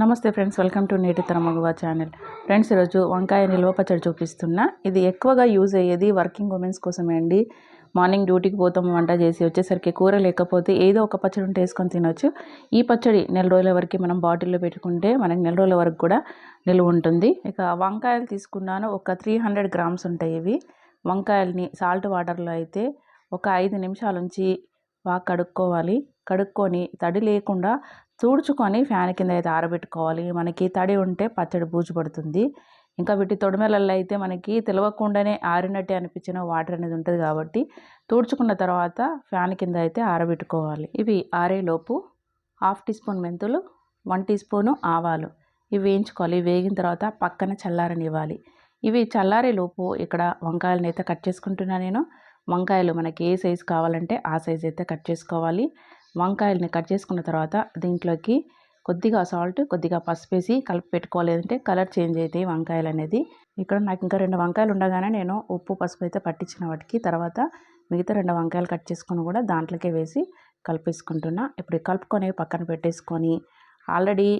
నమస్తే friends welcome to నేటి తరమగువ channel. Friends ఈరోజు వంకాయ నిల్వ పచ్చడి చూపిస్తున్నా. ఇది ఎక్కువగా యూజ్ అయ్యేది వర్కింగ్ ఉమెన్స్ కోసమే అండి. మార్నింగ్ డ్యూటీకి పోతాం వంట చేసి వచ్చేసరికి కూర లేకపోతే ఏదో ఒక పచ్చడి ఉంటే వేసుకొని తినొచ్చు. ఈ పచ్చడి నెల రోజుల వరకు మనం బాటిల్లో పెట్టుకుంటే మనకి నెల రోజుల వరకు కూడా నిల్వ ఉంటుంది. ఇక వంకాయలు తీసుకున్నాను ఒక త్రీ హండ్రెడ్ గ్రామ్స్ ఉంటాయి ఇవి. వంకాయల్ని సాల్ట్ వాటర్లో అయితే ఒక ఐదు నిమిషాల నుంచి బాగా కడుక్కోవాలి. కడుక్కొని తడి లేకుండా తుడుచుకొని ఫ్యాన్ కింద అయితే ఆరబెట్టుకోవాలి. మనకి తడి ఉంటే పచ్చడి బూజు పడుతుంది. ఇంకా వీటి తొడిమెలల్లో అయితే మనకి తెలియకుండానే ఆరినట్టే అనిపించిన వాటర్ అనేది ఉంటుంది కాబట్టి తుడుచుకున్న తర్వాత ఫ్యాన్ కింద అయితే ఆరబెట్టుకోవాలి. ఇవి ఆరేలోపు హాఫ్ టీ స్పూన్ మెంతులు వన్ టీ స్పూను ఆవాలు. ఇవి వేయించుకోవాలి. వేగిన తర్వాత పక్కన చల్లారనివ్వాలి. ఇవి చల్లారేలోపు ఇక్కడ వంకాయలను అయితే కట్ చేసుకుంటున్నా నేను. వంకాయలు మనకి ఏ సైజు కావాలంటే ఆ సైజ్ అయితే కట్ చేసుకోవాలి. వంకాయలని కట్ చేసుకున్న తర్వాత దీంట్లోకి కొద్దిగా సాల్ట్ కొద్దిగా పసుపు వేసి కలిపి పెట్టుకోవాలి. అంటే కలర్ చేంజ్ అవుతాయి వంకాయలు అనేది. ఇక్కడ నాకు ఇంకా రెండు వంకాయలు ఉండగానే నేను ఉప్పు పసుపు అయితే పట్టించిన వాటికి తర్వాత మిగతా రెండు వంకాయలు కట్ చేసుకొని కూడా దాంట్లోకే వేసి కలిపేసుకుంటున్నా. ఇప్పుడు కలుపుకొని పక్కన పెట్టేసుకొని ఆల్రెడీ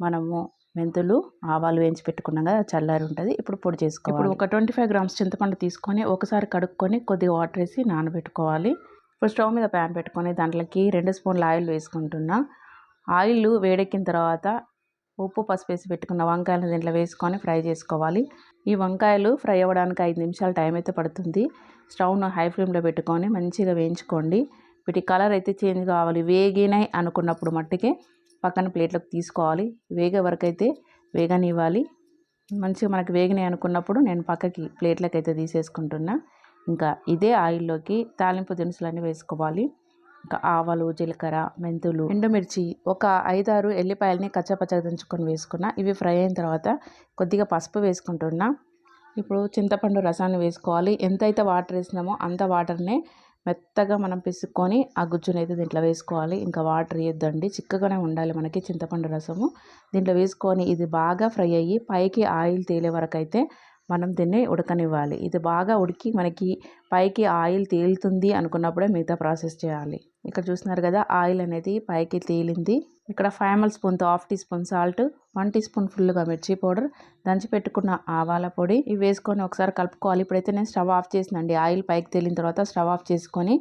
మనము మెంతులు ఆవాలు వేయించి పెట్టుకున్నాం కదా చల్లారి ఉంటుంది. ఇప్పుడు పొడి చేసుకోవాలి. ఇప్పుడు ఒక ట్వంటీ ఫైవ్ గ్రామ్స్ చింతపండు తీసుకొని ఒకసారి కడుక్కొని కొద్దిగా వాటర్ వేసి నానబెట్టుకోవాలి. ఇప్పుడు స్టవ్ మీద ప్యాన్ పెట్టుకొని దాంట్లోకి రెండు స్పూన్ల ఆయిల్ వేసుకుంటున్నా. ఆయిల్ వేడెక్కిన తర్వాత ఉప్పు పసుపు వేసి పెట్టుకున్న వంకాయలు దీంట్లో వేసుకొని ఫ్రై చేసుకోవాలి. ఈ వంకాయలు ఫ్రై అవ్వడానికి ఐదు నిమిషాలు టైం అయితే పడుతుంది. స్టవ్ను హై ఫ్లేమ్లో పెట్టుకొని మంచిగా వేయించుకోండి. వీటి కలర్ అయితే చేంజ్ కావాలి. వేగినాయి అనుకున్నప్పుడు మట్టికి పక్కన ప్లేట్లోకి తీసుకోవాలి. వేగే వరకు అయితే వేగనివ్వాలి. మంచిగా మనకు వేగినాయి అనుకున్నప్పుడు నేను పక్కకి ప్లేట్లోకి అయితే తీసేసుకుంటున్నా. ఇంకా ఇదే ఆయిల్లోకి తాలింపు దినుసులన్నీ వేసుకోవాలి. ఇంకా ఆవాలు జీలకర్ర మెంతులు ఎండుమిర్చి ఒక ఐదారు ఎల్లిపాయలని కచ్చపచ్చగా దంచుకొని వేసుకున్నా. ఇవి ఫ్రై అయిన తర్వాత కొద్దిగా పసుపు వేసుకుంటున్నా. ఇప్పుడు చింతపండు రసాన్ని వేసుకోవాలి. ఎంతైతే వాటర్ వేసినామో అంత వాటర్నే మెత్తగా మనం పిసుక్కొని ఆ గుజ్జుని అయితే దీంట్లో వేసుకోవాలి. ఇంకా వాటర్ వేయొద్దండి. చిక్కగానే ఉండాలి మనకి చింతపండు రసము. దీంట్లో వేసుకొని ఇది బాగా ఫ్రై అయ్యి పైకి ఆయిల్ తేలే వరకు అయితే మనం దీన్ని ఉడకనివ్వాలి. ఇది బాగా ఉడికి మనకి పైకి ఆయిల్ తేలుతుంది అనుకున్నప్పుడే మిగతా ప్రాసెస్ చేయాలి. ఇక్కడ చూస్తున్నారు కదా ఆయిల్ అనేది పైకి తేలింది. ఇక్కడ ఫైవ్ ఎంఎల్ స్పూన్తో half teaspoon salt one teaspoon ఫుల్గా మిర్చి పౌడర్ దంచి పెట్టుకున్న ఆవాల పొడి. ఇవి వేసుకొని ఒకసారి కలుపుకోవాలి. ఇప్పుడైతే నేను స్టవ్ ఆఫ్ చేసినండి. ఆయిల్ పైకి తేలిన తర్వాత స్టవ్ ఆఫ్ చేసుకొని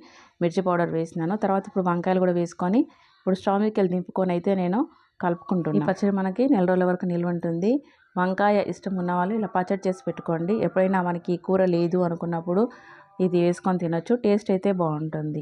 మిర్చి పౌడర్ వేసినాను. తర్వాత ఇప్పుడు వంకాయలు కూడా వేసుకొని ఇప్పుడు స్టవ్ మీదకి వెళ్ళి దింపుకొని అయితే నేను కలుపుకుంటున్నాను ఈ పచ్చడి మనకి నెల రోజుల వరకు నిల్వ ఉంటుంది. వంకాయ ఇష్టం ఉన్న వాళ్ళు ఇలా పచ్చడి చేసి పెట్టుకోండి. ఎప్పుడైనా మనకి కూర లేదు అనుకున్నప్పుడు ఇది వేసుకొని తినొచ్చు. టేస్ట్ అయితే బాగుంటుంది.